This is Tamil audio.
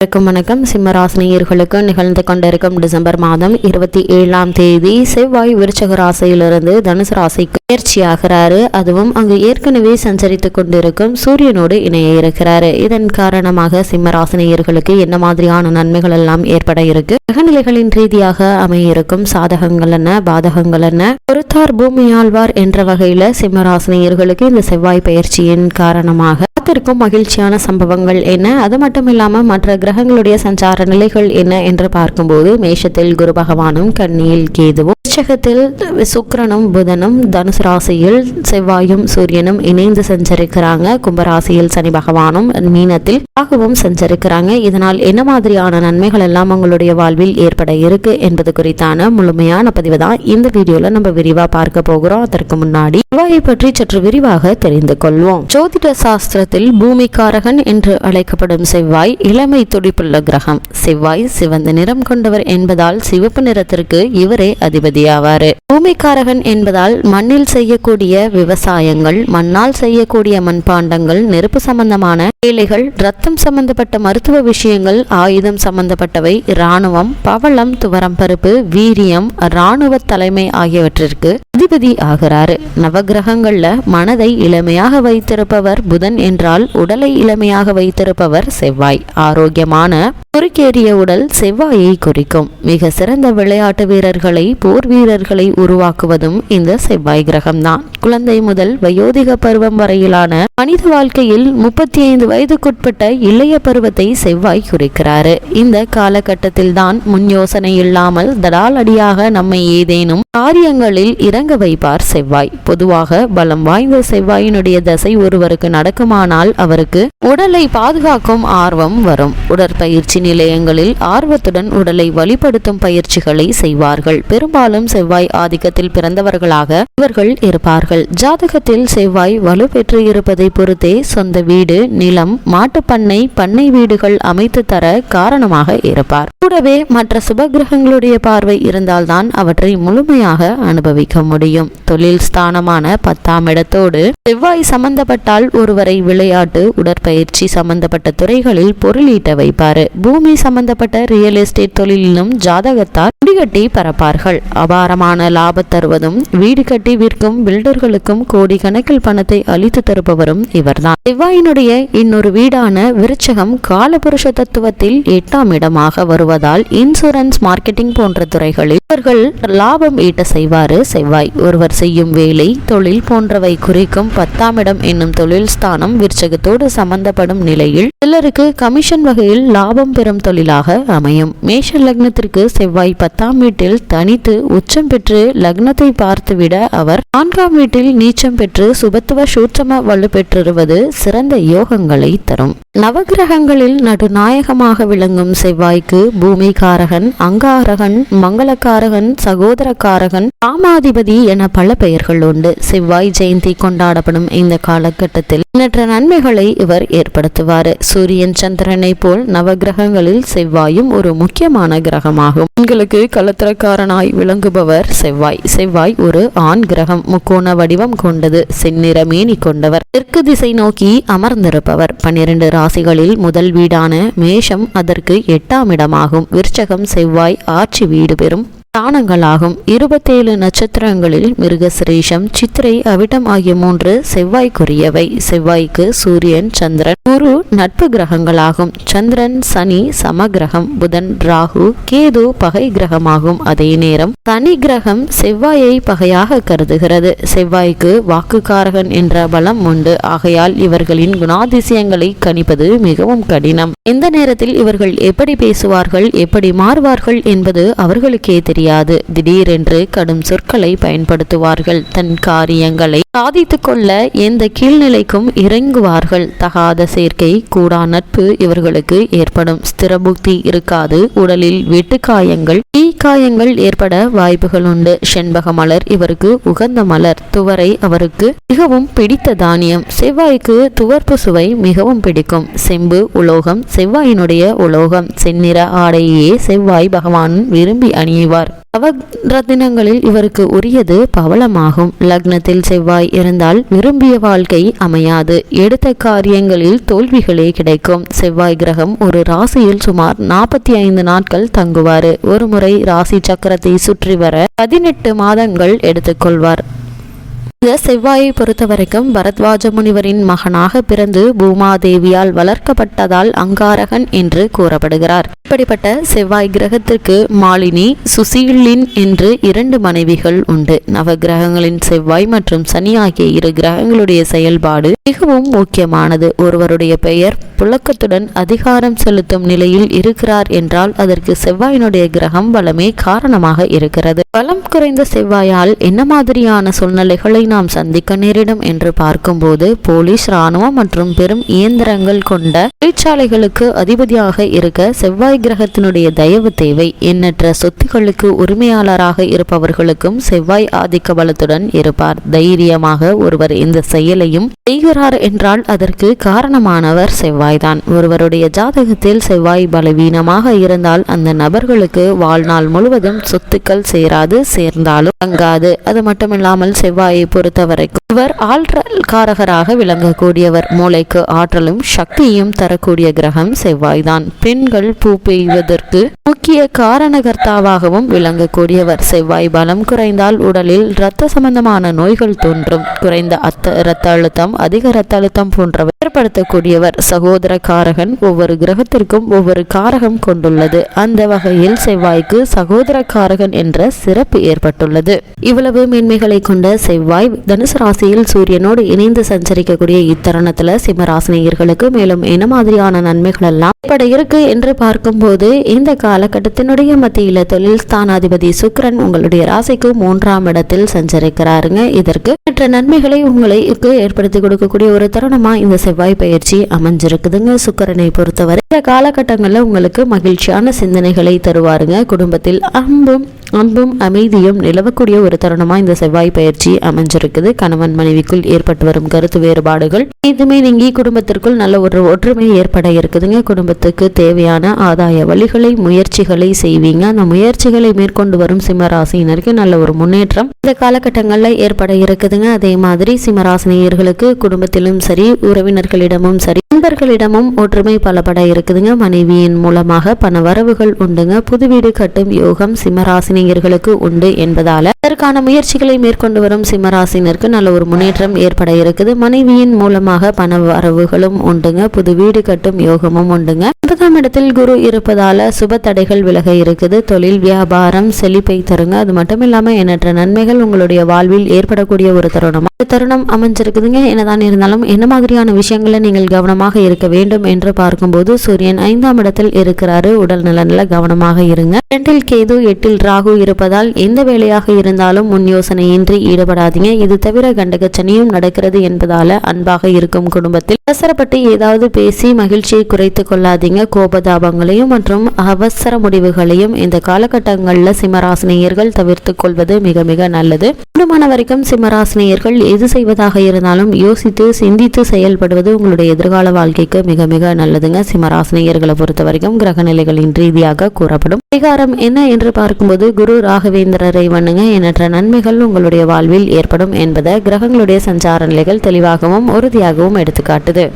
வணக்கம் வணக்கம். சிம்மராசினியர்களுக்கு நிகழ்ந்து கொண்டிருக்கும் டிசம்பர் மாதம் இருபத்தி ஏழாம் தேதி செவ்வாய் விருச்சக ராசியிலிருந்து தனுசு ராசிக்கு பயிற்சியாகிறாரு அதுவும் அங்கு ஏற்கனவே சஞ்சரித்து கொண்டிருக்கும் சூரியனோடு இணைய இருக்கிறாரு. இதன் காரணமாக சிம்மராசினியர்களுக்கு என்ன மாதிரியான நன்மைகள் எல்லாம் ஏற்பட இருக்கு? கிரகநிலைகளின் ரீதியாக அமைய இருக்கும் சாதகங்கள் என்ன? பாதகங்கள் என்ன? பொறுத்தார் பூமியாழ்வார் என்ற வகையில சிம்மராசினியர்களுக்கு இந்த செவ்வாய் பயிற்சியின் காரணமாக காத்திருக்கும் மகிழ்ச்சியான சம்பவங்கள் என்ன? அது மட்டும் இல்லாமல் மற்ற கிரகங்களுடைய சஞ்சார நிலைகள் என்ன என்று பார்க்கும்போது மேஷத்தில் குரு பகவானும் கன்னியில் கேதுவும் விருச்சகத்தில் சுக்கிரனும் புதனும் தனுசு ராசியில் செவ்வாயும் சூரியனும் இணைந்து சஞ்சரிக்கிறாங்க. கும்பராசியில் சனி பகவானும் மீனத்தில் ராகுவும் சஞ்சரிக்கிறாங்க. இதனால் என்ன மாதிரியான நன்மைகள் எல்லாம் உங்களுடைய வாழ்வில் ஏற்பட இருக்கு என்பது குறித்தான முழுமையான பதிவு தான் இந்த வீடியோல நம்ம விரிவா பார்க்க போகிறோம். அதற்கு முன்னாடி செவ்வாயை பற்றி சற்று விரிவாக தெரிந்து கொள்வோம். ஜோதிட சாஸ்திரத்தில் பூமிக்காரகன் என்று அழைக்கப்படும் செவ்வாய் இளமை துடிப்புள்ள கிரகம். செவ்வாய் சிவந்த நிறம் கொண்டவர் என்பதால் சிவப்பு நிறத்திற்கு இவரே அதிபதியாவார். பூமிக்காரகன் என்பதால் மண்ணில் செய்யக்கூடிய விவசாயங்கள் மண்ணால் செய்யக்கூடிய மண்பாண்டங்கள் நெருப்பு சம்பந்தமான வேலைகள் ரத்தம் சம்பந்தப்பட்ட மருத்துவ விஷயங்கள் ஆயுதம் சம்பந்தப்பட்டவை இராணுவம் பவளம் துவரம் பருப்பு வீரியம் இராணுவ தலைமை ஆகியவற்றிற்கு அதிபதி ஆகிறாரு. நவகிரகங்கள்ல மனதை இளமையாக வைத்திருப்பவர் புதன் என்றால் உடலை இளமையாக வைத்திருப்பவர் செவ்வாய். ஆரோக்கியமான குறுக்கேறிய உடல் செவ்வாயை குறிக்கும். மிக சிறந்த விளையாட்டு வீரர்களை போர் வீரர்களை உருவாக்குவதும் இந்த செவ்வாய் கிரகம்தான். குழந்தை முதல் வயோதிக பருவம் வரையிலான மனித வாழ்க்கையில் முப்பத்தி ஐந்து வயதுக்குட்பட்ட இளைய பருவத்தை செவ்வாய் குறிக்கிறாரு. இந்த காலகட்டத்தில் தான் முன் யோசனை இல்லாமல் தடாலடியாக நம்மை ஏதேனும் காரியங்களில் இறங்க வைப்பார் செவ்வாய். பொதுவாக பலம் வாய்ந்த செவ்வாயினுடைய தசை ஒருவருக்கு நடக்குமானால் அவருக்கு உடலை பாதுகாக்கும் ஆர்வம் வரும். உடற்பயிற்சி நிலையங்களில் ஆர்வத்துடன் உடலை வழிபடுத்தும் பயிற்சிகளை செய்வார்கள். பெரும்பாலும் செவ்வாய் ஆதிக்கத்தில் பிறந்தவர்களாக இவர்கள் இருப்பார்கள். ஜாதகத்தில் செவ்வாய் வலுப்பெற்று இருப்பதை பொறுத்தே சொந்த வீடு நிலம் மாட்டுப்பண்ணை பண்ணை வீடுகள் அமைத்து தர காரணமாக இருப்பார். கூடவே மற்ற சுபகிரகங்களுடைய பார்வை இருந்தால்தான் அவற்றை முழுமையாக அனுபவிக்க முடியும் தொழில் ஸ்தானமான பத்தாம் இடத்தோடு செவ்வாய் சம்பந்தப்பட்டால் ஒருவரை விளையாட்டு உடற்பயிற்சி சம்பந்தப்பட்ட துறைகளில் பொருளீட்ட வைப்பாரு. பூமி சம்பந்தப்பட்ட ரியல் எஸ்டேட் தொழிலிலும் ஜாதகத்தால் முடிகட்டி பரப்பார்கள். அபாரமான லாபம் தருவதும் வீடு கட்டி விற்கும் பில்டர்களுக்கும் கோடி கணக்கில் பணத்தை அளித்து தருபவரும் இவர்தான். செவ்வாயினுடைய இன்னொரு வீடான விருச்சகம் காலபுருஷ தத்துவத்தில் எட்டாம் இடமாக வருவதால் இன்சூரன்ஸ் மார்க்கெட்டிங் போன்ற துறைகளில் இவர்கள் லாபம் ஈட்ட செய்வாரு செவ்வாய். ஒருவர் செய்யும் வேலை தொழில் போன்றவை குறிக்கும் பத்தாம் இடம் என்னும் தொழில் ஸ்தானம் விருச்சகத்தோடு சம்பந்தப்படும் நிலையில் சிலருக்கு கமிஷன் வகையில் லாபம் பெறும் தொழிலாக அமையும். மேஷ லக்னத்திற்கு செவ்வாய் பத்தாம் வீட்டில் தனித்து உச்சம் பெற்று லக்னத்தை பார்த்துவிட அவர் நான்காம் வீட்டில் நீச்சம் பெற்று சுபத்துவ சூற்றம வலு பெற்றிருவது சிறந்த யோகங்களை தரும். நவகிரகங்களில் நடுநாயகமாக விளங்கும் செவ்வாய்க்கு பூமிகாரகன் அங்காரகன் மங்களக்காரகன் சகோதரக்காரகன் ராமாதிபதி என பல பெயர்கள் உண்டு. செவ்வாய் ஜெயந்தி கொண்டாடப்படும் இந்த காலகட்டத்தில் எண்ணற்ற நன்மைகளை இவர் ஏற்படுத்துவார். சூரியன் சந்திரனை போல் நவகிரகங்களில் செவ்வாயும் ஒரு முக்கியமான கிரகமாகும். உங்களுக்கு கலத்திரக்காரனாய் விளங்குபவர் செவ்வாய். செவ்வாய் ஒரு ஆண் கிரகம் முக்கோண வடிவம் கொண்டது செந்நிற மேனி கொண்டவர் தெற்கு திசை நோக்கி அமர்ந்திருப்பவர். பன்னிரண்டு ராசிகளில் முதல் வீடான மேஷம் அதற்கு எட்டாம் இடமாகும். விருச்சகம் செவ்வாய் ஆட்சி வீடு பெறும் ஸ்தானங்களாகும். இருபத்தேழு நட்சத்திரங்களில் மிருகசிரேஷம் சித்திரை அவிட்டம் ஆகிய மூன்று செவ்வாய்க்குரியவை. செவ்வாய்க்கு சூரியன் சந்திரன் குரு நட்பு கிரகங்களாகும். சந்திரன் சனி சமகிரகம் புதன் ராகு கேது பகை கிரகமாகும். அதே நேரம் சனி கிரகம் செவ்வாயை பகையாக கருதுகிறது. செவ்வாய்க்கு வாக்குக்காரகன் என்ற பலம் உண்டு. ஆகையால் இவர்களின் குணாதிசயங்களை கணிப்பது மிகவும் கடினம். எந்த நேரத்தில் இவர்கள் எப்படி பேசுவார்கள் எப்படி மாறுவார்கள் என்பது அவர்களுக்கே தெரியும் தெரியாது திடீரென்று கடும் சொற்களை பயன்படுத்துவார்கள். தன் காரியங்களை சாதித்து கொள்ள எந்த கீழ்நிலைக்கும் இறங்குவார்கள். தகாத சேர்க்கை கூடா நட்பு இவர்களுக்கு ஏற்படும். ஸ்திரபுக்தி இருக்காது. உடலில் வெட்டுக்காயங்கள் தீ காயங்கள் ஏற்பட வாய்ப்புகள் உண்டு செண்பக மலர் இவருக்கு உகந்த மலர். துவரை அவருக்கு மிகவும் பிடித்த தானியம். செவ்வாய்க்கு துவர்ப்பு சுவை மிகவும் பிடிக்கும். செம்பு உலோகம் செவ்வாயினுடைய உலோகம். செந்நிற ஆடையே செவ்வாய் பகவான் விரும்பி அணியுவார் நவரத்தினங்களில் இவருக்கு உரியது பவளமாகும். லக்னத்தில் செவ்வாய் இருந்தால் விரும்பிய வாழ்க்கை அமையாது. எடுத்த காரியங்களில் தோல்விகளே கிடைக்கும். செவ்வாய் கிரகம் ஒரு ராசியில் சுமார் நாற்பத்தி ஐந்து நாட்கள் தங்குவார். ஒருமுறை ராசி சக்கரத்தை சுற்றி வர பதினெட்டு மாதங்கள் எடுத்துக்கொள்வார். இந்த செவ்வாயை பொறுத்தவரைக்கும் பரத்வாஜ முனிவரின் மகனாக பிறந்து பூமாதேவியால் வளர்க்கப்பட்டதால் அங்காரகன் என்று கூறப்படுகிறார். இப்படிப்பட்ட செவ்வாய் கிரகத்திற்கு மாலினி சுசீலின் என்று இரண்டு மனைவிகள் உண்டு. நவ கிரகங்களின் செவ்வாய் மற்றும் சனி ஆகிய இரு கிரகங்களுடைய செயல்பாடு மிகவும் முக்கியமானது. ஒருவருடைய பெயர் புழக்கத்துடன் அதிகாரம் செலுத்தும் நிலையில் இருக்கிறார் என்றால் அதற்கு செவ்வாயினுடைய கிரகம் பலமே காரணமாக இருக்கிறது. பலம் குறைந்த செவ்வாயால் என்ன மாதிரியான சூழ்நிலைகளை நாம் சந்திக்க நேரிடும் என்று பார்க்கும்போது போலீஸ் ராணுவம் மற்றும் பெரும் இயந்திரங்கள் கொண்ட தொழிற்சாலைகளுக்கு அதிபதியாக இருக்க செவ்வாய் கிரகத்தினுடைய தயவு தேவை. எண்ணற்ற சொத்துக்களுக்கு உரிமையாளராக இருப்பவர்களுக்கும் செவ்வாய் ஆதிக்க பலத்துடன் இருப்பார். தைரியமாக ஒருவர் இந்த செயலையும் செய்கிறார் என்றால் அதற்கு காரணமானவர் செவ்வாய்தான். ஒருவருடைய ஜாதகத்தில் செவ்வாய் பலவீனமாக இருந்தால் அந்த நபர்களுக்கு வாழ்நாள் முழுவதும் சொத்துக்கள் சேராது சேர்ந்தாலும் தங்காது. அது மட்டுமில்லாமல் செவ்வாயை பொறுத்தவரைக்கும் இவர் ஆற்றல் காரகராக விளங்கக்கூடியவர். மூளைக்கு ஆற்றலும் சக்தியும் தரக்கூடிய கிரகம் செவ்வாய்தான். பெண்கள் பூ பெய்வதற்கு முக்கிய காரணகர்த்தாவாகவும் விளங்கக்கூடியவர். செவ்வாய் பலம் குறைந்தால் உடலில் இரத்த சம்பந்தமான நோய்கள் தோன்றும். குறைந்த அத்த இரத்த அழுத்தம் அதிக இரத்த அழுத்தம் போன்றவை ஏற்படுத்தக்கூடியவர் சகோதர காரகன் ஒவ்வொரு கிரகத்திற்கும் ஒவ்வொரு காரகம் கொண்டுள்ளது. அந்த வகையில் செவ்வாய்க்கு சகோதர காரகன் என்ற சிறப்பு ஏற்பட்டுள்ளது. இவ்வளவு மேன்மைகளை கொண்ட செவ்வாய் தனுசு ராசியில் சூரியனோடு இணைந்து சஞ்சரிக்கக்கூடிய இத்தருணத்துல சிம்மராசினியர்களுக்கு மேலும் என்ன மாதிரியான நன்மைகள் எல்லாம் ஏற்பட இருக்கு என்று பார்க்கும்போது இந்த காலகட்டத்தினுடைய மத்தியில தொழில் ஸ்தானாதிபதி சுக்ரன் உங்களுடைய ராசிக்கு மூன்றாம் இடத்தில் சஞ்சரிக்கிறாருங்க. இதற்கு மற்ற நன்மைகளை உங்களுக்கு ஏற்படுத்தி கொடுக்கக்கூடிய ஒரு தருணமா இந்த செவ்வாய் பயிற்சி அமைஞ்சிருக்குதுங்க. சுக்கரனை பொறுத்தவரை இந்த காலகட்டங்களில் உங்களுக்கு மகிழ்ச்சியான சிந்தனைகளை தருவாருங்க. குடும்பத்தில் அன்பும் அன்பும் அமைதியும் நிலவக்கூடிய ஒரு தருணமா இந்த செவ்வாய் பயிற்சி அமைஞ்சிருக்குது. கணவன் மனைவிக்குள் ஏற்பட்டு வரும் கருத்து வேறுபாடுகள். இதுமே நீங்கி குடும்பத்திற்குள் நல்ல ஒரு ஒற்றுமை ஏற்பட இருக்குதுங்க. குடும்பத்துக்கு தேவையான ஆதாய வழிகளை முயற்சிகளை செய்வீங்க. அந்த முயற்சிகளை மேற்கொண்டு வரும் சிம்மராசினருக்கு நல்ல ஒரு முன்னேற்றம் இந்த காலகட்டங்களில் ஏற்பட இருக்குதுங்க. அதே மாதிரி சிம்மராசினியர்களுக்கு குடும்பத்திலும் சரி உறவினர்களிடமும் சரி நண்பர்களிடமும் ஒற்றுமை பலப்பட இருக்குதுங்க. மனைவியின் மூலமாக பண வரவுகள் உண்டுங்க. புது வீடு கட்டும் யோகம் சிம்மராசினியர்களுக்கு உண்டு என்பதால அதற்கான முயற்சிகளை மேற்கொண்டு வரும் சிம்மராசினருக்கு நல்ல ஒரு முன்னேற்றம் ஏற்பட இருக்குது. மனைவியின் மூலமாக பண வரவுகளும் உண்டுங்க. புது வீடு கட்டும் யோகமும் உண்டுங்க. ஒன்பதாம் இடத்தில் குரு இருப்பதால சுப தடைகள் விலக இருக்குது. தொழில் வியாபாரம் செழிப்பை தருங்க. அது மட்டும் இல்லாம எண்ணற்ற நன்மைகள் உங்களுடைய வாழ்வில் ஏற்படக்கூடிய ஒரு தருணமா தருணம் அமைஞ்சிருக்குதுங்க. என்னதான் இருந்தாலும் என்ன மாதிரியான விஷயங்களை நீங்கள் கவனமாக இருக்க வேண்டும் என்று பார்க்கும்போது சூரியன் ஐந்தாம் இடத்தில் இருக்கிறாரு. உடல் நலனில் கவனமாக இருங்க. ரெண்டில் கேது எட்டில் ராகு இருப்பதால் எந்த வேலையாக இருந்தாலும் முன் யோசனையின்றி ஈடுபடாதீங்க. இது தவிர கண்டகச்சனியும் நடக்கிறது என்பதால அன்பாக இருக்கும் குடும்பத்தில் அவசரப்பட்டு ஏதாவது பேசி மகிழ்ச்சியை குறைத்து கொள்ளாதீங்க. கோபதாபங்களையும் மற்றும் அவசர முடிவுகளையும் இந்த காலகட்டங்களில் சிம்மராசினியர்கள் தவிர்த்து கொள்வது மிக மிக நல்லது. கூடுமான வரைக்கும் சிம்மராசினியர்கள் எது செய்வதாக இருந்தாலும் யோசித்து சிந்தித்து செயல்படுவது உங்களுடைய எதிர்கால வாழ்க்கைக்கு மிக மிக நல்லதுங்க. சிம்மராசினியர்களை பொறுத்த வரைக்கும் கிரக நிலைகளின் ரீதியாக கூறப்படும். பரிகாரம் என்ன என்று பார்க்கும்போது குரு ராகவேந்திரரை வண்ணுங்க எண்ணற்ற நன்மைகள் உங்களுடைய வாழ்வில் ஏற்படும் என்பதை கிரகங்களுடைய சஞ்சார நிலைகள் தெளிவாகவும் உறுதியாகவும் எடுத்துக்காட்டுது.